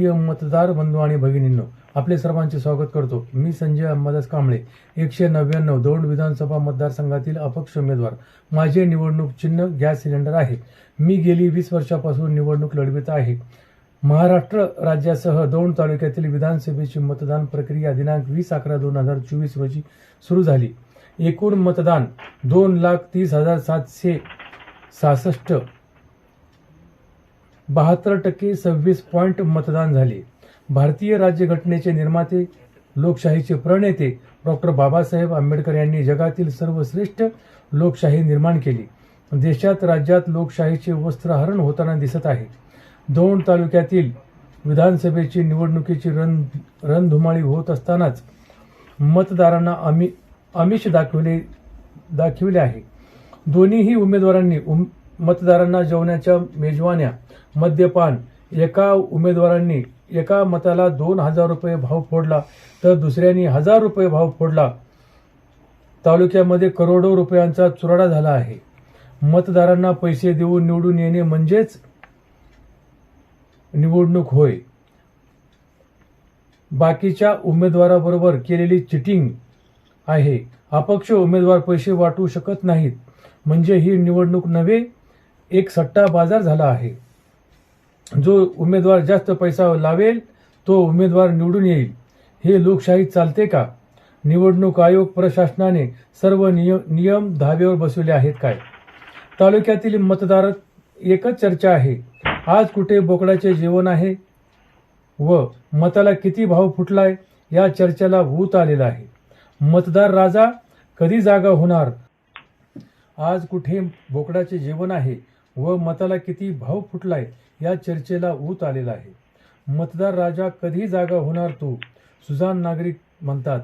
प्रिय मतदार बंधू आणि भगिनींनो आपले सर्वांचे स्वागत करतो. मी संजय अंबादास कांबळे एकशे नव्याण्णव दौंड विधानसभा मतदारसंघातील अपक्ष उमेदवार. माझे निवडणूक चिन्ह गॅस सिलेंडर आहे. मी गेली वीस वर्षापासून निवडणूक लढवित आहे. महाराष्ट्र राज्यासह दौंड तालुक्यातील विधानसभेची मतदान प्रक्रिया दिनांक वीस अकरा दोन हजार चोवीस रोजी सुरू झाली. एकूण मतदान दोन लाख तीस हजार सातशे सहासष्ट बहात्तर टक्के सव्वीस पॉईंट मतदान झाले. भारतीय राज्यघटनेचे निर्माते लोकशाहीचे प्रणेते डॉक्टर बाबासाहेब आंबेडकर यांनी जगातील सर्वश्रेष्ठ लोकशाही निर्माण केली. देशात राज्यात लोकशाहीचे वस्त्रहरण होताना दिसत आहे. दौंड तालुक्यातील विधानसभेची निवडणुकीची रण रणधुमाळी होत असतानाच मतदारांना आमि आमिष दाखवले दाखविले आहे. दोन्हीही उमेदवारांनी उम, मतदारांना जेवणाच्या मेजवान्या मद्यपान एका उमेदवारांनी एका मताला दोन हजार रुपये भाव फोडला तर दुसऱ्यांनी हजार रुपये भाव फोडला. तालुक्यामध्ये करोडो रुपयांचा चुराडा झाला आहे. मतदारांना पैसे देऊन निवडून येणे म्हणजेच निवडणूक होय. बाकीच्या उमेदवाराबरोबर केलेली चिटिंग आहे. अपक्ष उमेदवार पैसे वाटू शकत नाहीत. म्हणजे ही निवडणूक नव्हे एक सट्टा बाजार झाला आहे. जो उमेदवार जास्त पैसा लावेल तो उमेदवार निवडून येईल. हे लोकशाही चालते का? निवडणूक आयोग प्रशासनाने सर्व नियम नियम धावेवर बसवले आहेत काय? तालुक्यातील मतदारात एकच चर्चा आहे. आज कुठे बोकडाचे जेवण आहे? व मताला किती भाव फुटलाय? या चर्चेला भूत आलेला आहे. मतदार राजा कधी जागा होणार? आज कुठे बोकडाचे जेवण आहे? व मताला किती भाव फुटलाय या चर्चेला ऊत आलेला आहे. मतदार राजा कधी जागा होणार तो सुजान नागरिक म्हणतात.